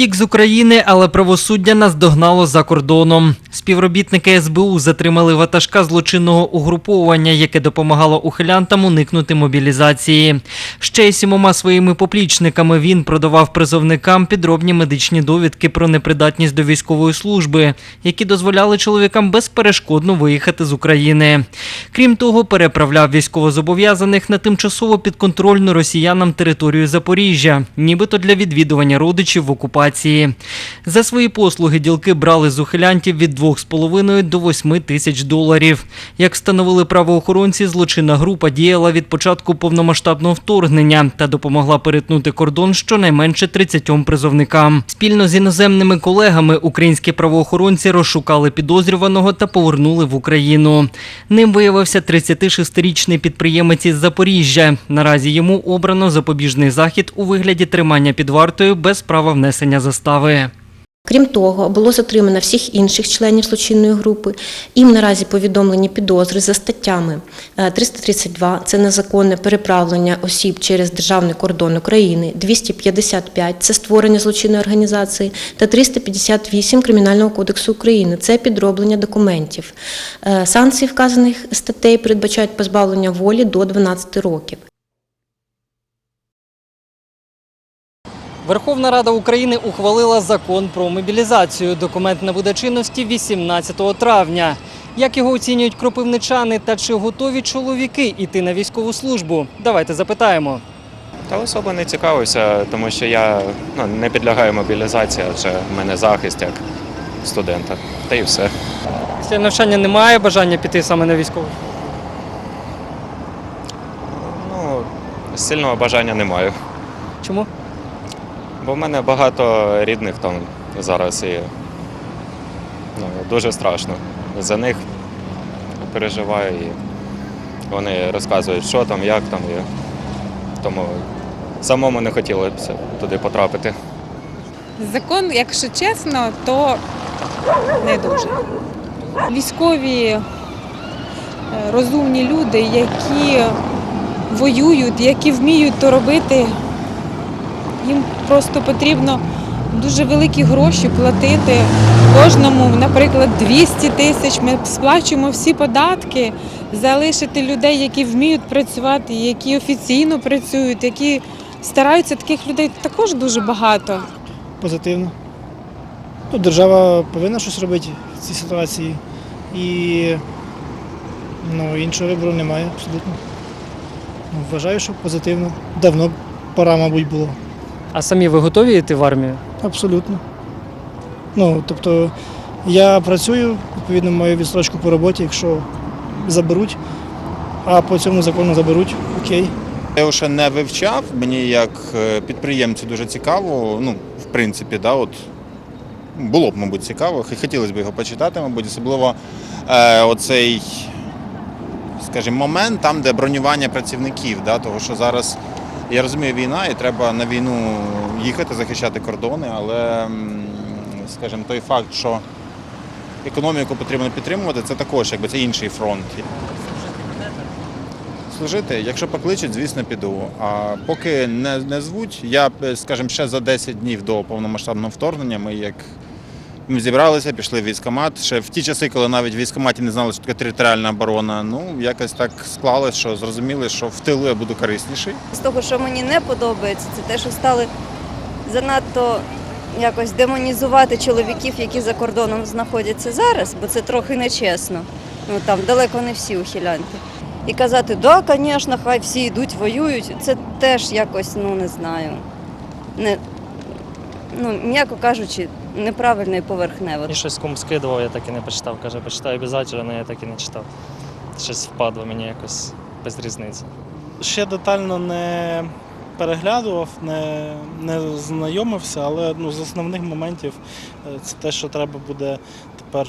Втік з України, але правосуддя наздогнало за кордоном. Співробітники СБУ затримали ватажка злочинного угруповання, яке допомагало ухилянтам уникнути мобілізації. Ще й сімома своїми поплічниками він продавав призовникам підробні медичні довідки про непридатність до військової служби, які дозволяли чоловікам безперешкодно виїхати з України. Крім того, переправляв військовозобов'язаних на тимчасово підконтрольну росіянам територію Запоріжжя, нібито для відвідування родичів в окупації. За свої послуги ділки брали з ухилянтів від 2,5 до 8 тисяч доларів. Як встановили правоохоронці, злочинна група діяла від початку повномасштабного вторгнення та допомогла перетнути кордон щонайменше 30 призовникам. Спільно з іноземними колегами українські правоохоронці розшукали підозрюваного та повернули в Україну. Ним виявився 36-річний підприємець із Запоріжжя. Наразі йому обрано запобіжний захід у вигляді тримання під вартою без права внесення застави. Крім того, було затримано всіх інших членів злочинної групи. Їм наразі повідомлені підозри за статтями е, 332 – це незаконне переправлення осіб через державний кордон України, 255 – це створення злочинної організації, та 358 Кримінального кодексу України – це підроблення документів. Е, Санкції вказаних статей передбачають позбавлення волі до 12 років. Верховна Рада України ухвалила закон про мобілізацію. Документ набуде чинності 18 травня. Як його оцінюють кропивничани та чи готові чоловіки йти на військову службу? Давайте запитаємо. Та особо не цікавився, тому що я ну, не підлягаю мобілізації, адже в мене захист як студента. Та й все. Після навчання немає бажання піти саме на військову. Ну, сильного бажання не маю. Чому? Бо в мене багато рідних там зараз і ну, дуже страшно. За них переживаю і вони розказують, що там, як там. І тому самому не хотілося б туди потрапити. Закон, якщо чесно, то не дуже. Військові е, розумні люди, які воюють, які вміють то робити, їм просто потрібно дуже великі гроші платити кожному, наприклад, 200 тисяч. Ми сплачуємо всі податки, залишити людей, які вміють працювати, які офіційно працюють, які стараються таких людей також дуже багато. позитивно. Ну, держава повинна щось робити в цій ситуації. І ну, іншого вибору немає абсолютно. Ну, вважаю, що позитивно. Давно пора, мабуть, було. А самі ви готові йти в армію? Абсолютно. Ну, тобто я працюю, відповідно, маю відстрочку по роботі, якщо заберуть, а по цьому закону заберуть, окей. Я його ще не вивчав. Мені як е, підприємцю дуже цікаво. Ну, в принципі, да, от було б, мабуть, цікаво. Хотілося б його почитати, мабуть, особливо е, оцей, скажімо, момент там, де бронювання працівників, да, того, що зараз. Я розумію, війна, і треба на війну їхати, захищати кордони, але, скажімо, той факт, що економіку потрібно підтримувати, це також якби це інший фронт. Служити, якщо покличуть, звісно, піду. А поки не, не звуть, я, е, скажімо, ще за 10 днів до повномасштабного вторгнення ми як ми зібралися, пішли в військкомат. Ще в ті часи, коли навіть в військкоматі не знали, що таке територіальна оборона. Ну, якось так склалось, що зрозуміли, що в тилу я буду корисніший. З того, що мені не подобається, це те, що стали занадто якось демонізувати чоловіків, які за кордоном знаходяться зараз, бо це трохи нечесно. Ну там далеко не всі ухилянти. І казати, да, звісно, хай всі йдуть, воюють. Це теж якось, ну не знаю. Не, ну, м'яко кажучи, неправильно і поверхнево. І щось кому скидував, я так і не почитав. Каже, почитай обов'язково, але я так і не читав. Щось впадло мені якось без різниці. ще детально не переглядував, не, не знайомився, але ну, з основних моментів е, це те, що треба буде тепер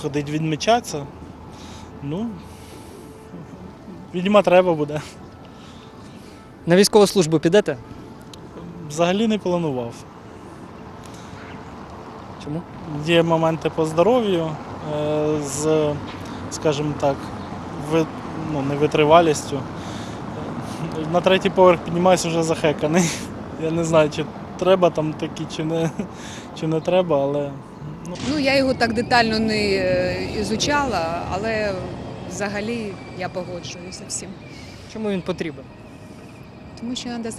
ходити відмічатися. Ну, відьма треба буде. На військову службу підете? Взагалі не планував. Чому? Є моменти по здоров'ю е, з, скажімо так, ви, ну, невитривалістю. Е, На третій поверх піднімаюся вже захеканий. Я не знаю, чи треба там такі чи не, чи не треба, але ну, Ну, я його так детально не е, ізучала, але взагалі я погоджуюся всім. Чому він потрібен? Тому що треба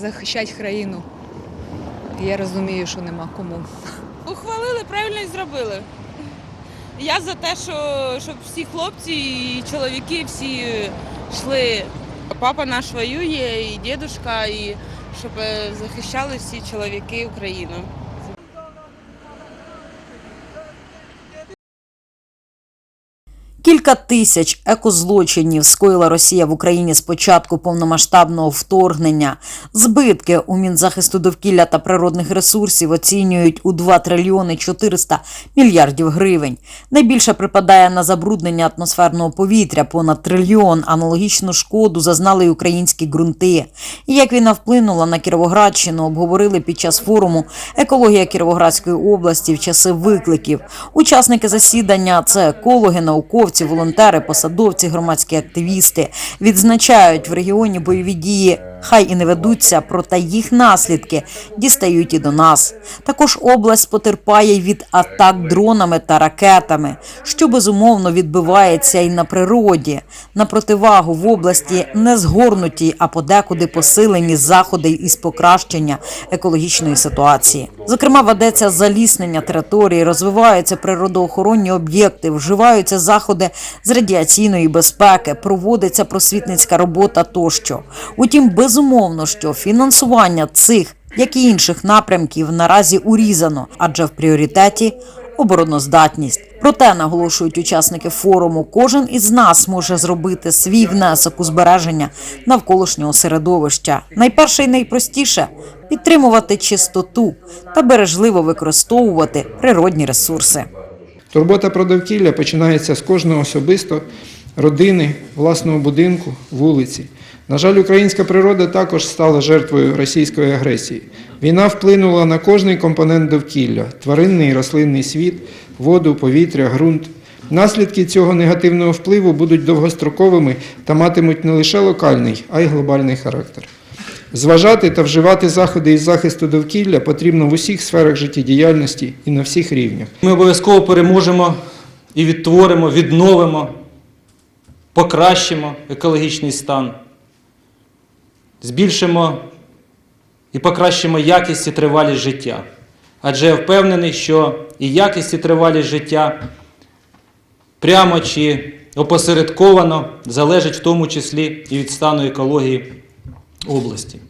захищати країну. Я розумію, що нема кому. Ухвалили, правильно і зробили. Я за те, що щоб всі хлопці і чоловіки всі йшли. Папа наш воює, і дідушка, і щоб е, захищали всі чоловіки Україну. Кілька тисяч екозлочинів скоїла Росія в Україні з початку повномасштабного вторгнення. Збитки у Мінзахисту довкілля та природних ресурсів оцінюють у 2 трильйони 400 мільярдів гривень. Найбільше припадає на забруднення атмосферного повітря понад трильйон. Аналогічну шкоду зазнали й українські ґрунти. І як війна вплинула на Кіровоградщину, обговорили під час форуму Екологія Кіровоградської області в часи викликів. Учасники засідання це екологи, науковці, волонтери, посадовці, громадські активісти. Відзначають в регіоні бойові дії. Хай і не ведуться, проте їх наслідки дістають і до нас. Також область потерпає від атак дронами та ракетами, що безумовно відбивається і на природі. На противагу в області не згорнуті, а подекуди посилені заходи із покращення екологічної ситуації. Зокрема, ведеться заліснення території, розвиваються природоохоронні об'єкти, вживаються заходи з радіаційної безпеки, проводиться просвітницька робота тощо. Утім, безумовно, що фінансування цих як і інших напрямків наразі урізано, адже в пріоритеті обороноздатність. Проте наголошують учасники форуму, кожен із нас може зробити свій внесок у збереження навколишнього середовища. Найперше і найпростіше підтримувати чистоту та бережливо використовувати природні ресурси. Турбота про довкілля починається з кожного особисто, родини, власного будинку, вулиці. На жаль, українська природа також стала жертвою російської агресії. Війна вплинула на кожний компонент довкілля тваринний і рослинний світ, воду, повітря, ґрунт. Наслідки цього негативного впливу будуть довгостроковими та матимуть не лише локальний, а й глобальний характер. Зважати та вживати заходи із захисту довкілля потрібно в усіх сферах життєдіяльності і на всіх рівнях. Ми обов'язково переможемо і відтворимо, відновимо, покращимо екологічний стан, збільшимо і покращимо якість і тривалість життя. Адже я впевнений, що і якість і тривалість життя прямо чи опосередковано залежить в тому числі і від стану екології області.